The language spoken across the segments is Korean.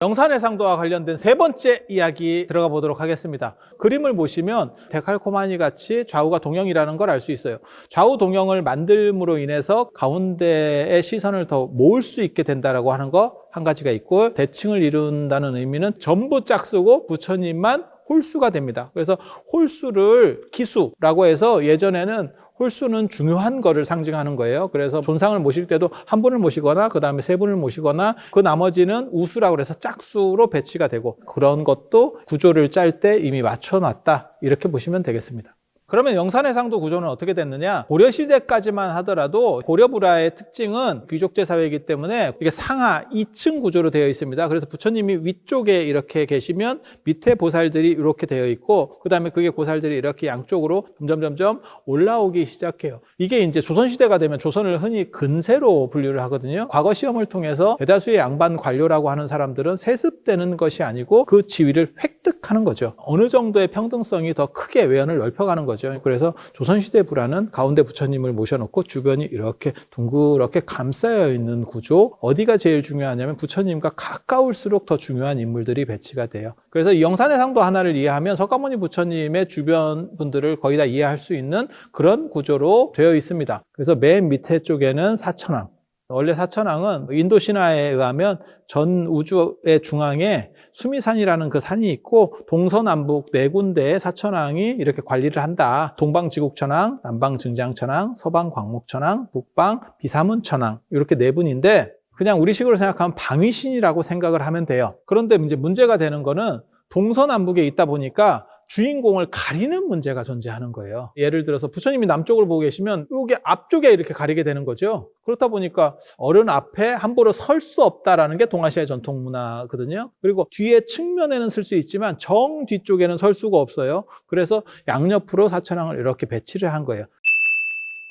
영산의 상도와 관련된 세 번째 이야기 들어가 보도록 하겠습니다. 그림을 보시면 데칼코마니 같이 좌우가 동형이라는 걸 알 수 있어요. 좌우 동형을 만들므로 인해서 가운데의 시선을 더 모을 수 있게 된다라고 하는 거 한 가지가 있고 대칭을 이룬다는 의미는 전부 짝수고 부처님만 홀수가 됩니다. 그래서 홀수를 기수라고 해서 예전에는 홀수는 중요한 거를 상징하는 거예요. 그래서 존상을 모실 때도 한 분을 모시거나 그 다음에 세 분을 모시거나 그 나머지는 우수라고 해서 짝수로 배치가 되고 그런 것도 구조를 짤 때 이미 맞춰놨다 이렇게 보시면 되겠습니다. 그러면 영산해상도 구조는 어떻게 됐느냐? 고려 시대까지만 하더라도 고려 불화의 특징은 귀족제 사회이기 때문에 이게 상하 2층 구조로 되어 있습니다. 그래서 부처님이 위쪽에 이렇게 계시면 밑에 보살들이 이렇게 되어 있고 그 다음에 그게 보살들이 이렇게 양쪽으로 점점 점점 올라오기 시작해요. 이게 이제 조선 시대가 되면 조선을 흔히 근세로 분류를 하거든요. 과거 시험을 통해서 대다수의 양반 관료라고 하는 사람들은 세습되는 것이 아니고 그 지위를 획득하는 거죠. 어느 정도의 평등성이 더 크게 외연을 넓혀가는 거죠. 그래서 조선시대 불화는 가운데 부처님을 모셔놓고 주변이 이렇게 둥그렇게 감싸여 있는 구조. 어디가 제일 중요하냐면 부처님과 가까울수록 더 중요한 인물들이 배치가 돼요. 그래서 이 영산의 상도 하나를 이해하면 석가모니 부처님의 주변 분들을 거의 다 이해할 수 있는 그런 구조로 되어 있습니다. 그래서 맨 밑에 쪽에는 사천왕. 원래 사천왕은 인도 신화에 의하면 전 우주의 중앙에 수미산이라는 그 산이 있고 동서남북 네 군데의 사천왕이 이렇게 관리를 한다. 동방 지국천왕, 남방 증장천왕, 서방 광목천왕, 북방 비사문천왕 이렇게 네 분인데 그냥 우리식으로 생각하면 방위신이라고 생각을 하면 돼요. 그런데 이제 문제가 되는 거는 동서남북에 있다 보니까 주인공을 가리는 문제가 존재하는 거예요. 예를 들어서 부처님이 남쪽을 보고 계시면 여기 앞쪽에 이렇게 가리게 되는 거죠. 그렇다 보니까 어른 앞에 함부로 설 수 없다라는 게 동아시아의 전통 문화거든요. 그리고 뒤에 측면에는 쓸 수 있지만 정 뒤쪽에는 설 수가 없어요. 그래서 양옆으로 사천왕을 이렇게 배치를 한 거예요.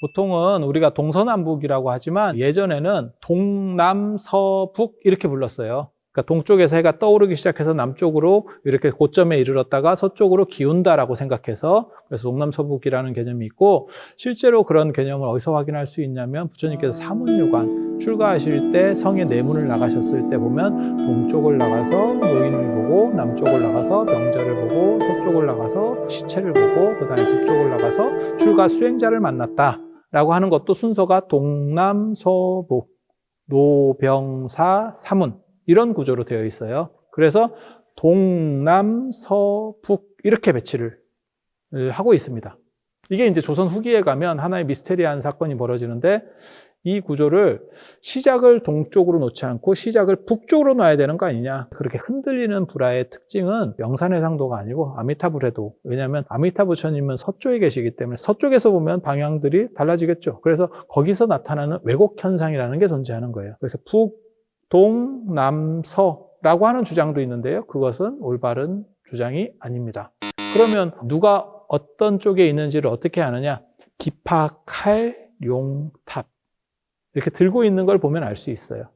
보통은 우리가 동서남북이라고 하지만 예전에는 동남서북 이렇게 불렀어요. 그러니까 동쪽에서 해가 떠오르기 시작해서 남쪽으로 이렇게 고점에 이르렀다가 서쪽으로 기운다라고 생각해서 그래서 동남서북이라는 개념이 있고 실제로 그런 개념을 어디서 확인할 수 있냐면 부처님께서 사문유관 출가하실 때 성의 내문을 나가셨을 때 보면 동쪽을 나가서 노인을 보고 남쪽을 나가서 명절을 보고 서쪽을 나가서 시체를 보고 그다음에 북쪽을 나가서 출가 수행자를 만났다 라고 하는 것도 순서가 동남서북 노병사 사문 이런 구조로 되어 있어요. 그래서 동남, 서, 북 이렇게 배치를 하고 있습니다. 이게 이제 조선 후기에 가면 하나의 미스테리한 사건이 벌어지는데 이 구조를 시작을 동쪽으로 놓지 않고 시작을 북쪽으로 놔야 되는 거 아니냐. 그렇게 흔들리는 불화의 특징은 명산의 상도가 아니고 아미타불에도 왜냐하면 아미타 부처님은 서쪽에 계시기 때문에 서쪽에서 보면 방향들이 달라지겠죠. 그래서 거기서 나타나는 왜곡 현상이라는 게 존재하는 거예요. 그래서 북, 동, 남, 서라고 하는 주장도 있는데요. 그것은 올바른 주장이 아닙니다. 그러면 누가 어떤 쪽에 있는지를 어떻게 아느냐? 기파, 칼, 용, 탑. 이렇게 들고 있는 걸 보면 알 수 있어요.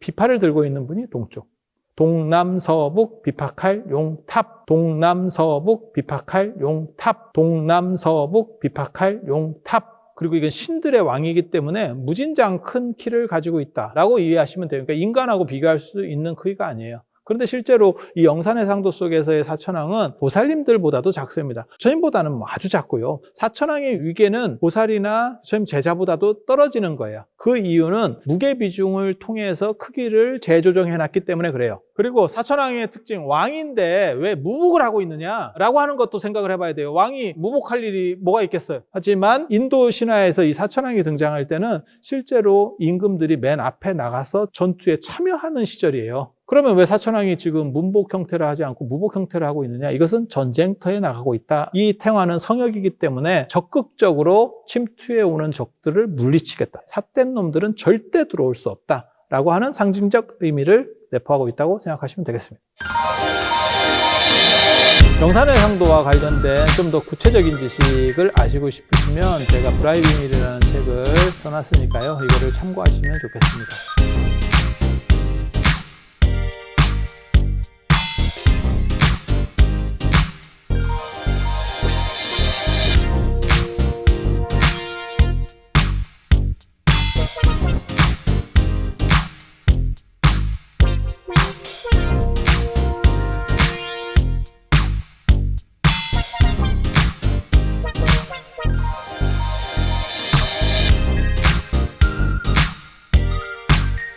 비파를 들고 있는 분이 동쪽. 동남서북, 비파칼, 용, 탑. 동남서북, 비파칼, 용, 탑. 동남서북, 비파칼, 용, 탑. 그리고 이건 신들의 왕이기 때문에 무진장 큰 키를 가지고 있다라고 이해하시면 돼요. 그러니까 인간하고 비교할 수 있는 크기가 아니에요. 그런데 실제로 이 영산의 상도 속에서의 사천왕은 보살님들보다도 작습니다. 부처님보다는 뭐 아주 작고요. 사천왕의 위계는 보살이나 부처님 제자보다도 떨어지는 거예요. 그 이유는 무게 비중을 통해서 크기를 재조정해 놨기 때문에 그래요. 그리고 사천왕의 특징, 왕인데 왜 무복을 하고 있느냐라고 하는 것도 생각을 해봐야 돼요. 왕이 무복할 일이 뭐가 있겠어요. 하지만 인도 신화에서 이 사천왕이 등장할 때는 실제로 임금들이 맨 앞에 나가서 전투에 참여하는 시절이에요. 그러면 왜 사천왕이 지금 문복 형태를 하지 않고 무복 형태를 하고 있느냐? 이것은 전쟁터에 나가고 있다. 이 태화는 성역이기 때문에 적극적으로 침투해 오는 적들을 물리치겠다. 삿된 놈들은 절대 들어올 수 없다. 라고 하는 상징적 의미를 내포하고 있다고 생각하시면 되겠습니다. 영산의 상도와 관련된 좀 더 구체적인 지식을 아시고 싶으시면 제가 브라이빙이라는 책을 써놨으니까요. 이거를 참고하시면 좋겠습니다.